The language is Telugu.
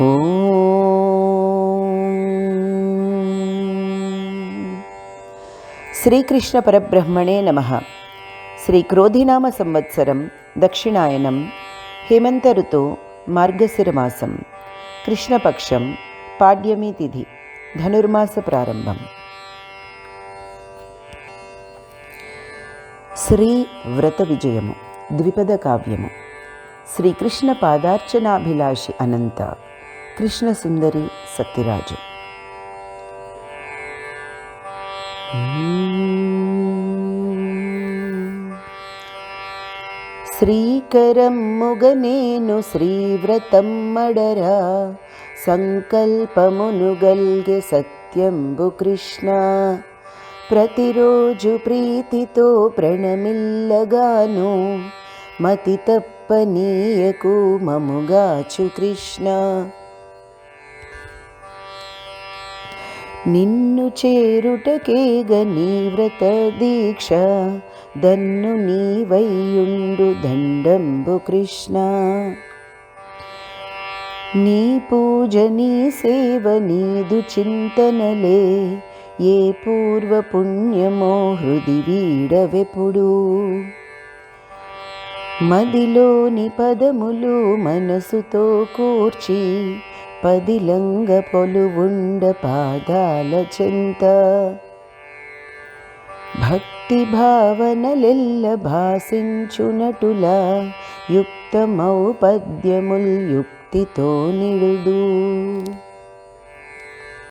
శ్రీకృష్ణ పరబ్రహ్మణే నమ. శ్రీ క్రోధినామ సంవత్సరం దక్షిణాయనం హేమంత ఋతు మార్గశిరమాసం కృష్ణపక్షం పాడ్యమి తిథి ధనుర్మాస ప్రారంభం. శ్రీ వ్రత విజయము ద్విపద కావ్యము. శ్రీకృష్ణ పాదార్చనాభిలాషి అనంత. కృష్ణ సుందరి సత్యరాజు. శ్రీకరం ముగనేను శ్రీవ్రతం మడరా సంకల్పమును సత్యంబు కృష్ణ. ప్రతిరోజు ప్రీతితో ప్రణమిల్లగాను మతి తప్పనీయకు మముగాచు కృష్ణ. నిన్ను చేరుటకేగ నీ వ్రత దీక్ష. దన్ను నీవయ్యుండు దండంబు కృష్ణ. నీ పూజ నీ సేవ నీదు చింతనలే. ఏ పూర్వ పుణ్యమో హృది వీడవెప్పుడు మదిలోని పదములు మనసుతో కూర్చి పదిలంగ పొలువుండ పాదాల చెంత. భక్తి భావనలెల్ల భాసించునటులా యుక్తమౌ పద్యముల్ యుక్తితో నిడుదు.